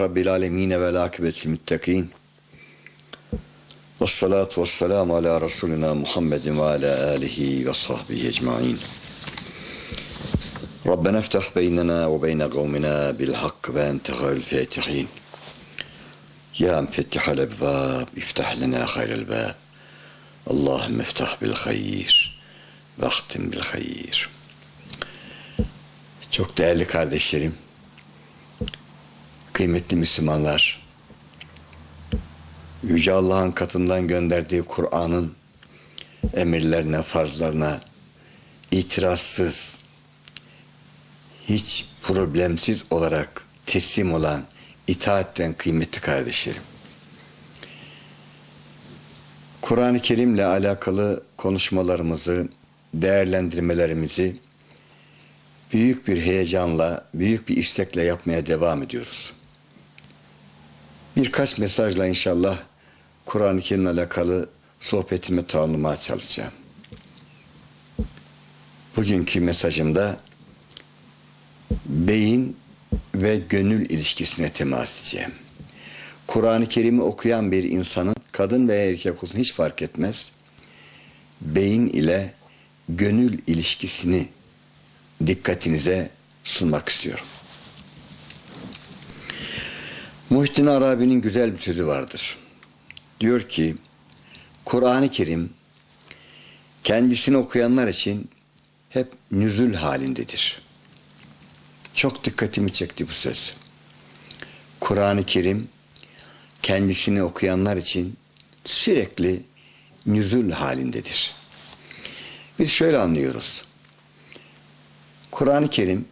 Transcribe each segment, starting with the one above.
رب العالمين والعاقبة المتقين. والصلاة والسلام على رسولنا محمد وعلى آله وصحبه أجمعين. ربنا افتح بيننا وبين قومنا بالحق وأنت خير الفاتحين. يا مفتح الأبواب افتح لنا خير الباب. اللهم افتح بالخير واختم بالخير. Çok değerli kardeşlerim, kıymetli Müslümanlar, Yüce Allah'ın katından gönderdiği Kur'an'ın emirlerine, farzlarına itirazsız, hiç problemsiz olarak teslim olan itaatten kıymetli kardeşlerim. Kur'an-ı Kerim'le alakalı konuşmalarımızı, değerlendirmelerimizi büyük bir heyecanla, büyük bir istekle yapmaya devam ediyoruz. Birkaç mesajla inşallah Kur'an-ı Kerim'le alakalı sohbetimi tamamlamaya çalışacağım. Bugünkü mesajımda beyin ve gönül ilişkisine temas edeceğim. Kur'an-ı Kerim'i okuyan bir insanın kadın veya erkek olsun hiç fark etmez. Beyin ile gönül ilişkisini dikkatinize sunmak istiyorum. Muhittin Arabi'nin güzel bir sözü vardır. Diyor ki, Kur'an-ı Kerim kendisini okuyanlar için hep nüzül halindedir. Çok dikkatimi çekti bu söz. Kur'an-ı Kerim kendisini okuyanlar için sürekli nüzül halindedir. Biz şöyle anlıyoruz. Kur'an-ı Kerim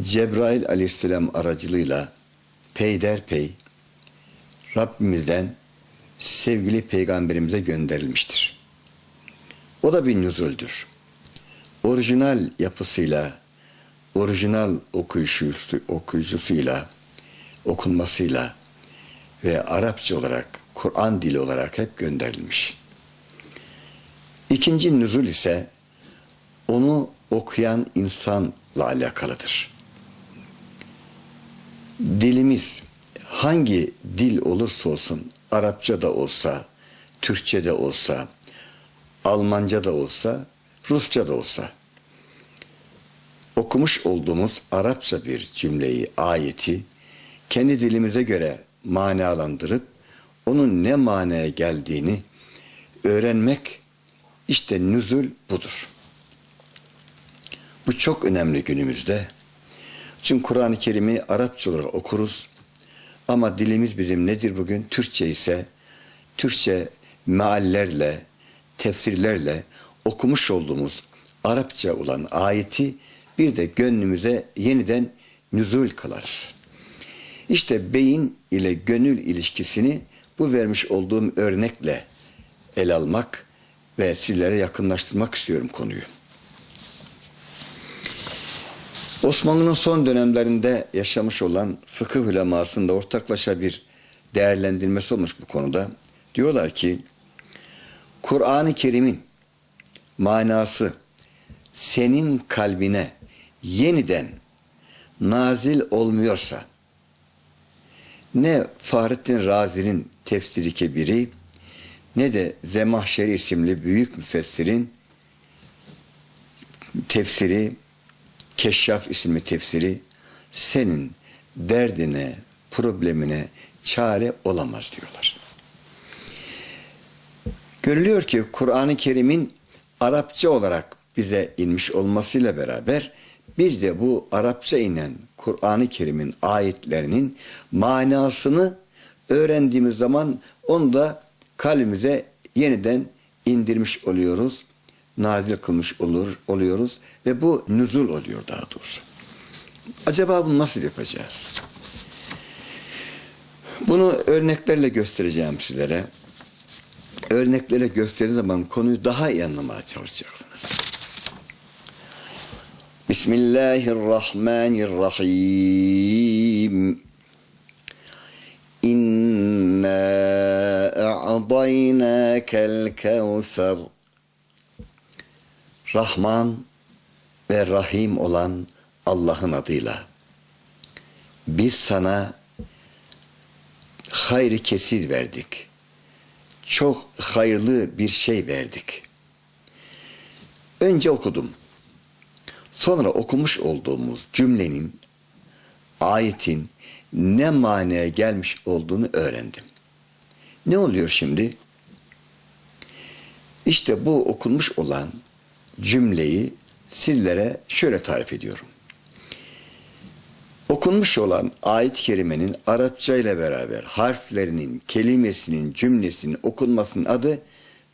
Cebrail aleyhisselam aracılığıyla peyderpey Rabbimizden sevgili peygamberimize gönderilmiştir. O da bir nüzuldür. Orijinal yapısıyla, orijinal okuyuşusu, okuyucusuyla, okunmasıyla ve Arapça olarak, Kur'an dili olarak hep gönderilmiş. İkinci nüzul ise onu okuyan insanla alakalıdır. Dilimiz hangi dil olursa olsun, Arapça da olsa, Türkçe de olsa, Almanca da olsa, Rusça da olsa, okumuş olduğumuz Arapça bir cümleyi, ayeti kendi dilimize göre manalandırıp onun ne manaya geldiğini öğrenmek işte nüzul budur. Bu çok önemli günümüzde. Çünkü Kur'an-ı Kerim'i Arapça olarak okuruz. Ama dilimiz bizim nedir bugün? Türkçe ise Türkçe meallerle, tefsirlerle okumuş olduğumuz Arapça olan ayeti bir de gönlümüze yeniden nüzul kılarız. İşte beyin ile gönül ilişkisini bu vermiş olduğum örnekle el almak ve sizlere yakınlaştırmak istiyorum konuyu. Osmanlı'nın son dönemlerinde yaşamış olan fıkıh ulemasında ortaklaşa bir değerlendirmesi olmuş bu konuda. Diyorlar ki Kur'an-ı Kerim'in manası senin kalbine yeniden nazil olmuyorsa ne Fahrettin Razi'nin tefsiri kebiri ne de Zemahşeri isimli büyük müfessirin tefsiri Keşşaf isimli tefsiri senin derdine, problemine çare olamaz diyorlar. Görülüyor ki Kur'an-ı Kerim'in Arapça olarak bize inmiş olmasıyla beraber biz de bu Arapça inen Kur'an-ı Kerim'in ayetlerinin manasını öğrendiğimiz zaman onu da kalbimize yeniden indirmiş oluyoruz nazil kılmış olur, oluyoruz ve bu nüzul oluyor daha doğrusu. Acaba bunu nasıl yapacağız? Bunu örneklerle göstereceğim sizlere. Örneklerle gösterdiğim zaman konuyu daha iyi anlamaya çalışacaksınız. Bismillahirrahmanirrahim. İnna a'daynâkel kevser. Rahman ve Rahim olan Allah'ın adıyla biz sana hayrı kesir verdik. Çok hayırlı bir şey verdik. Önce okudum. Sonra okumuş olduğumuz cümlenin, ayetin ne manaya gelmiş olduğunu öğrendim. Ne oluyor şimdi? İşte bu okunmuş olan cümleyi sizlere şöyle tarif ediyorum. Okunmuş olan ayet-i kerimenin Arapça ile beraber harflerinin, kelimesinin, cümlesinin okunmasının adı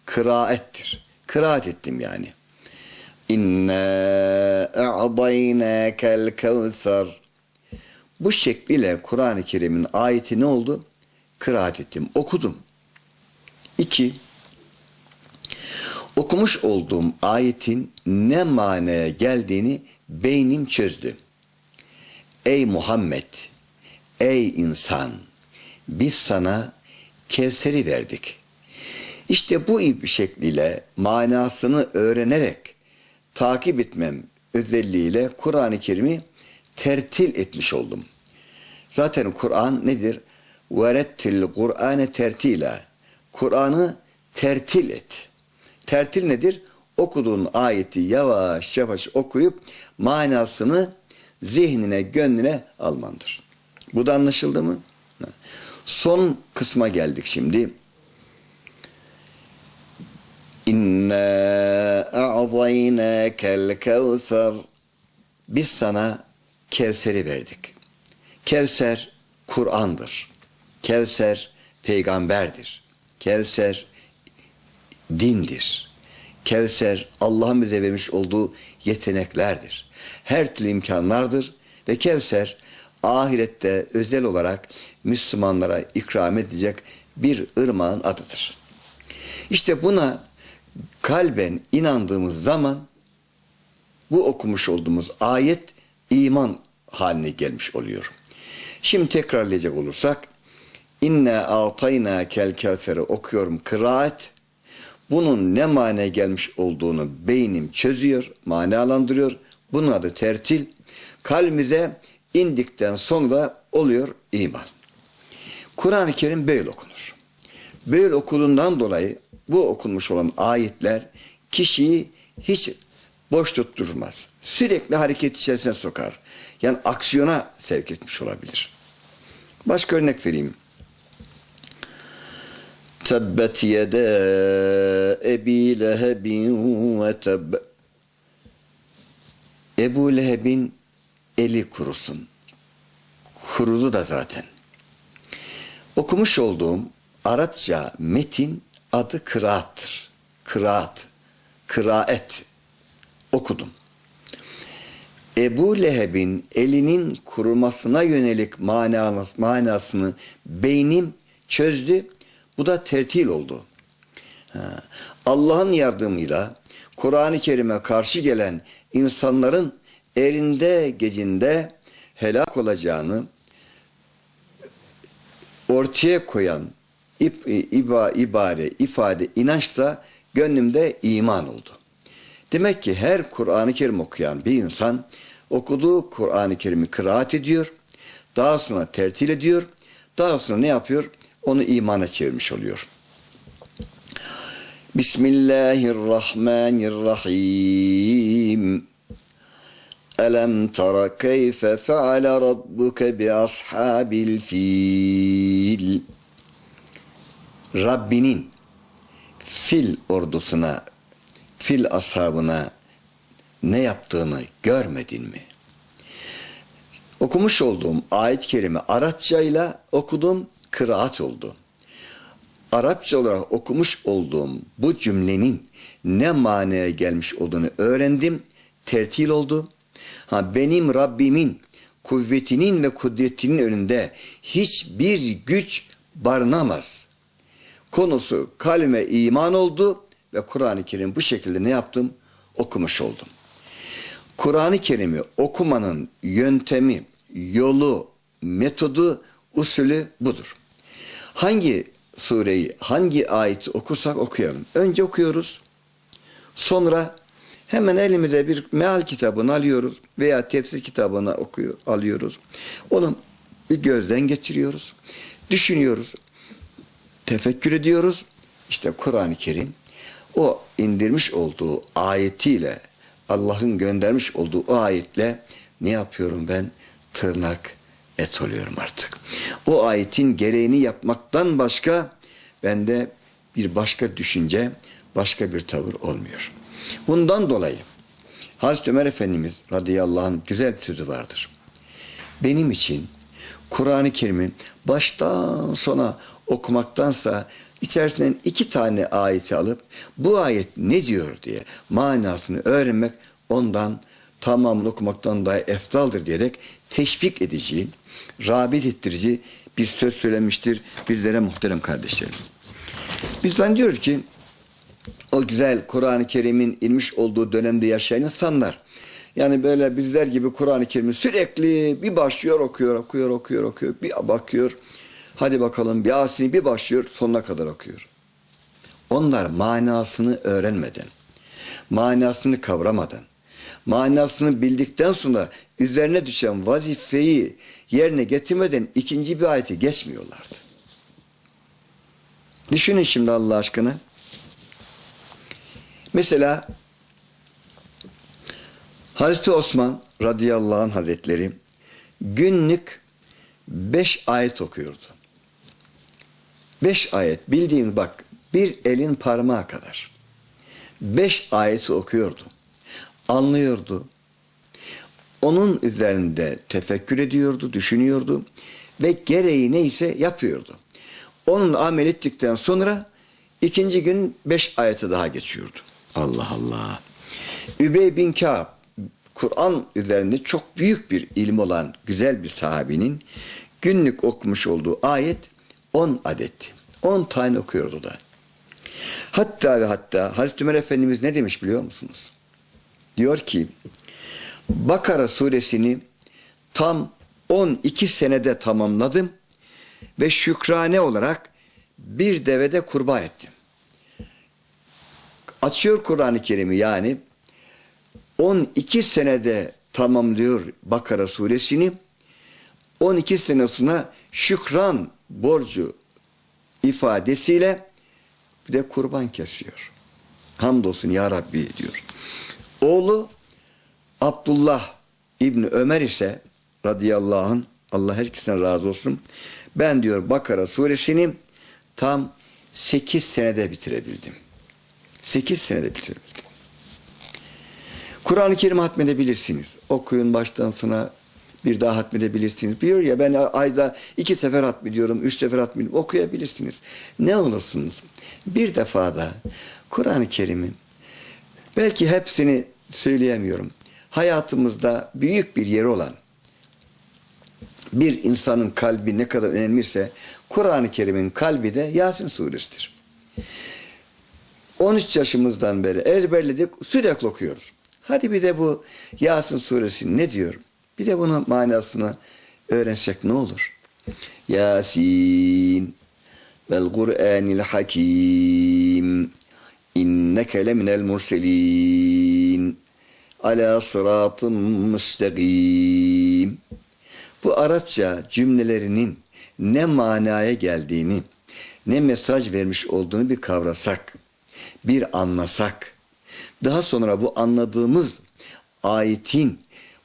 kıraettir. Kıraat ettim yani. İnna a'daynâkel kevser. Bu şekliyle Kur'an-ı Kerim'in ayeti ne oldu? Kıraat ettim, okudum. İki, okumuş olduğum ayetin ne manaya geldiğini beynim çözdü. Ey Muhammed, ey insan, biz sana Kevser'i verdik. İşte bu şekliyle manasını öğrenerek takip etmem özelliğiyle Kur'an-ı Kerim'i tertil etmiş oldum. Zaten Kur'an nedir? Verettil Kur'ane tertila. Kur'an'ı tertil et. Tertil nedir? Okuduğun ayeti yavaş yavaş okuyup manasını zihnine, gönlüne almandır. Bu da anlaşıldı mı? Son kısma geldik şimdi. İnna a'zaynâkel kevser. Biz sana Kevser'i verdik. Kevser Kur'an'dır. Kevser peygamberdir. Kevser dindir. Kevser Allah'ın bize vermiş olduğu yeteneklerdir. Her türlü imkanlardır ve Kevser ahirette özel olarak Müslümanlara ikram edecek bir ırmağın adıdır. İşte buna kalben inandığımız zaman bu okumuş olduğumuz ayet iman haline gelmiş oluyor. Şimdi tekrarlayacak olursak İnne altayna kel kevseri okuyorum kıraat. Bunun ne manaya gelmiş olduğunu beynim çözüyor, manalandırıyor. Bunun adı tertil. Kalbimize indikten sonra oluyor iman. Kur'an-ı Kerim böyle okunur. Böyle okulundan dolayı bu okunmuş olan ayetler kişiyi hiç boş tutturmaz. Sürekli hareket içerisine sokar. Yani aksiyona sevk etmiş olabilir. Başka örnek vereyim. Tebbet yede Ebi Lehebin ve tebb. Ebu Leheb'in eli kurusun. Kurudu da zaten. Okumuş olduğum Arapça metin adı kıraattır. Kıraat, kıraet okudum. Ebu Leheb'in elinin kurumasına yönelik manasını beynim çözdü. Bu da tertil oldu. Allah'ın yardımıyla Kur'an-ı Kerim'e karşı gelen insanların erinde gecinde helak olacağını ortaya koyan iba, ibare, ifade, inanç da gönlümde iman oldu. Demek ki her Kur'an-ı Kerim okuyan bir insan okuduğu Kur'an-ı Kerim'i kıraat ediyor. Daha sonra tertil ediyor. Daha sonra ne yapıyor? Onu imana çevirmiş oluyor. Bismillahirrahmanirrahim. Elem tara keyfe feale rabbuke bi ashabil fil. Rabbinin fil ordusuna, fil ashabına ne yaptığını görmedin mi? Okumuş olduğum ayet-i kerime Arapça ile okudum, kıraat oldu. Arapça olarak okumuş olduğum bu cümlenin ne manaya gelmiş olduğunu öğrendim, tertil oldu. Ha benim Rabbimin kuvvetinin ve kudretinin önünde hiçbir güç barınamaz. Konusu kalme iman oldu ve Kur'an-ı Kerim bu şekilde ne yaptım? Okumuş oldum. Kur'an-ı Kerim'i okumanın yöntemi, yolu, metodu, usulü budur. Hangi sureyi, hangi ayeti okursak okuyalım. Önce okuyoruz. Sonra hemen elimize bir meal kitabını alıyoruz veya tefsir kitabını okuyor, alıyoruz. Onu bir gözden geçiriyoruz. düşünüyoruz, tefekkür ediyoruz. İşte Kur'an-ı Kerim o indirmiş olduğu ayetiyle Allah'ın göndermiş olduğu o ayetle ne yapıyorum ben? Tırnak et oluyorum artık. O ayetin gereğini yapmaktan başka bende bir başka düşünce, başka bir tavır olmuyor. Bundan dolayı Hazreti Ömer Efendimiz radıyallahu anh güzel bir sözü vardır. Benim için Kur'an-ı Kerim'i baştan sona okumaktansa içerisinden iki tane ayeti alıp bu ayet ne diyor diye manasını öğrenmek ondan tamamını okumaktan daha eftaldır diyerek teşvik edici, rağbet ettirici bir söz söylemiştir bizlere muhterem kardeşlerim. Biz zannediyoruz ki o güzel Kur'an-ı Kerim'in inmiş olduğu dönemde yaşayan insanlar yani böyle bizler gibi Kur'an-ı Kerim'i sürekli bir başlıyor okuyor, okuyor, okuyor, okuyor, bir bakıyor. Hadi bakalım bir Yasin'i bir başlıyor sonuna kadar okuyor. Onlar manasını öğrenmeden, manasını kavramadan, manasını bildikten sonra üzerine düşen vazifeyi yerine getirmeden ikinci bir ayeti geçmiyorlardı. Düşünün şimdi Allah aşkına. Mesela Hazreti Osman radıyallahu anh hazretleri günlük beş ayet okuyordu. Beş ayet bildiğim bak bir elin parmağı kadar. Beş ayeti okuyordu. Anlıyordu. Onun üzerinde tefekkür ediyordu, düşünüyordu ve gereği neyse yapıyordu. Onun amel ettikten sonra ikinci gün beş ayete daha geçiyordu. Allah Allah. Übey bin Ka'b Kur'an üzerinde çok büyük bir ilim olan güzel bir sahabinin günlük okumuş olduğu ayet 10 adetti. 10 tane okuyordu da. Hatta ve hatta Hazreti Ömer Efendimiz ne demiş biliyor musunuz? Diyor ki Bakara suresini tam 12 senede tamamladım ve şükrane olarak bir devede kurban ettim. Açıyor Kur'an-ı Kerim'i yani 12 senede tamamlıyor Bakara suresini. 12 sene sonra şükran borcu ifadesiyle bir de kurban kesiyor. Hamdolsun ya Rabbi diyor. Oğlu Abdullah İbni Ömer ise radıyallahu anh Allah her ikisinden razı olsun. Ben diyor Bakara suresini tam 8 senede bitirebildim. 8 senede bitirebildim. Kur'an-ı Kerim hatmedebilirsiniz. Okuyun baştan sona bir daha hatmedebilirsiniz. Diyor ya ben ayda iki sefer hatmediyorum, üç sefer hatmediyorum. Okuyabilirsiniz. Ne olursunuz. Bir defada Kur'an-ı Kerim'in belki hepsini söyleyemiyorum. Hayatımızda büyük bir yeri olan bir insanın kalbi ne kadar önemliyse Kur'an-ı Kerim'in kalbi de Yasin suresidir. 13 yaşımızdan beri ezberledik, sürekli okuyoruz. Hadi bir de bu Yasin suresi ne diyor? Bir de bunun manasını öğrensek ne olur? Yasin vel Kur'anil hakim inneke leminel murselin. Ala sıratın müstakim. Bu Arapça cümlelerinin ne manaya geldiğini, ne mesaj vermiş olduğunu bir kavrasak, bir anlasak, daha sonra bu anladığımız ayetin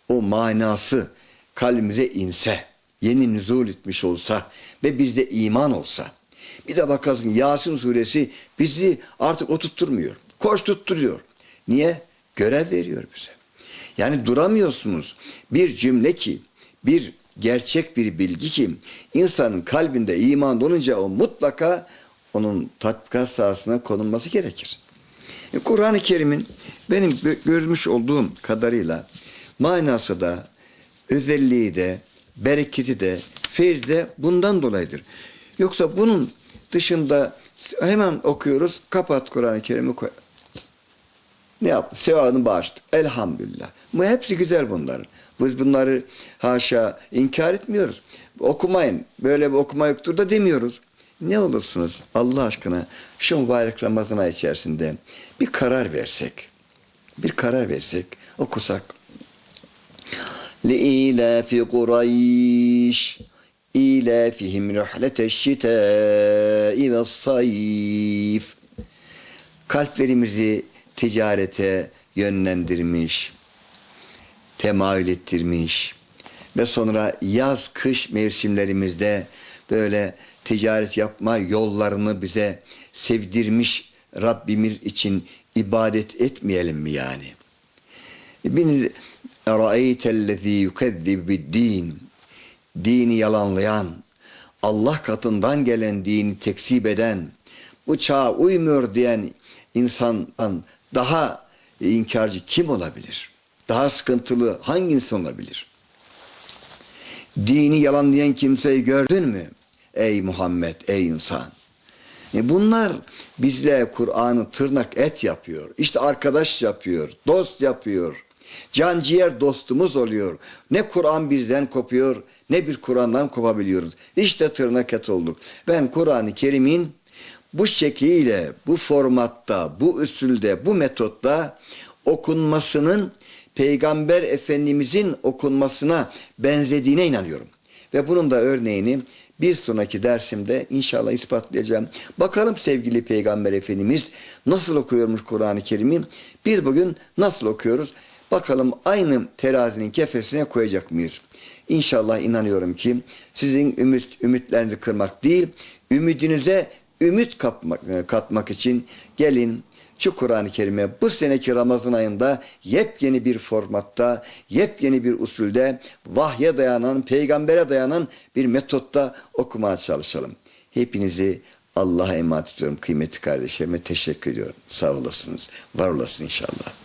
o manası kalbimize inse, yeni nüzul etmiş olsa ve bizde iman olsa, bir de bakarsın Yasin suresi bizi artık oturtturmuyor, koş tutturuyor. Niye? Görev veriyor bize. Yani duramıyorsunuz. Bir cümle ki, bir gerçek bir bilgi ki insanın kalbinde iman olunca o mutlaka onun tatbikat sahasına konulması gerekir. E, Kur'an-ı Kerim'in benim görmüş olduğum kadarıyla manası da, özelliği de, bereketi de, feyz de bundan dolayıdır. Yoksa bunun dışında hemen okuyoruz, kapat Kur'an-ı Kerim'i koy. Ne yap? Sevabını bağıştı. Elhamdülillah. Bu hepsi güzel bunların. Biz bunları haşa inkar etmiyoruz. Okumayın. Böyle bir okuma yoktur da demiyoruz. Ne olursunuz Allah aşkına şu mübarek Ramazan ayı içerisinde bir karar versek. Bir karar versek, okusak. لِإِيلَافِ قُرَيْشِ İlafihim ruhleteşşitâi ve sayif. Kalplerimizi ticarete yönlendirmiş, temayül ettirmiş ve sonra yaz kış mevsimlerimizde böyle ticaret yapma yollarını bize sevdirmiş Rabbimiz için ibadet etmeyelim mi yani? Bin Ra'eytellezî yukezzib bid-din dini yalanlayan, Allah katından gelen dini tekzip eden, bu çağa uymuyor diyen insandan daha inkarcı kim olabilir? Daha sıkıntılı hangi insan olabilir? Dini yalanlayan kimseyi gördün mü? Ey Muhammed, ey insan. E bunlar bizle Kur'an'ı tırnak et yapıyor. İşte arkadaş yapıyor, dost yapıyor. Can ciğer dostumuz oluyor. Ne Kur'an bizden kopuyor, ne bir Kur'an'dan kopabiliyoruz. İşte tırnak et olduk. Ben Kur'an-ı Kerim'in bu şekliyle, bu formatta, bu usulde, bu metotta okunmasının Peygamber Efendimizin okunmasına benzediğine inanıyorum. Ve bunun da örneğini bir sonraki dersimde inşallah ispatlayacağım. Bakalım sevgili Peygamber Efendimiz nasıl okuyormuş Kur'an-ı Kerim'i? Bir bugün nasıl okuyoruz? Bakalım aynı terazinin kefesine koyacak mıyız? İnşallah inanıyorum ki sizin ümit, ümitlerinizi kırmak değil, ümidinize ümit katmak, katmak için gelin şu Kur'an-ı Kerim'e bu seneki Ramazan ayında yepyeni bir formatta, yepyeni bir usulde, vahye dayanan, peygambere dayanan bir metotta okumaya çalışalım. Hepinizi Allah'a emanet ediyorum kıymetli kardeşlerime teşekkür ediyorum. Sağ olasınız, var olasın inşallah.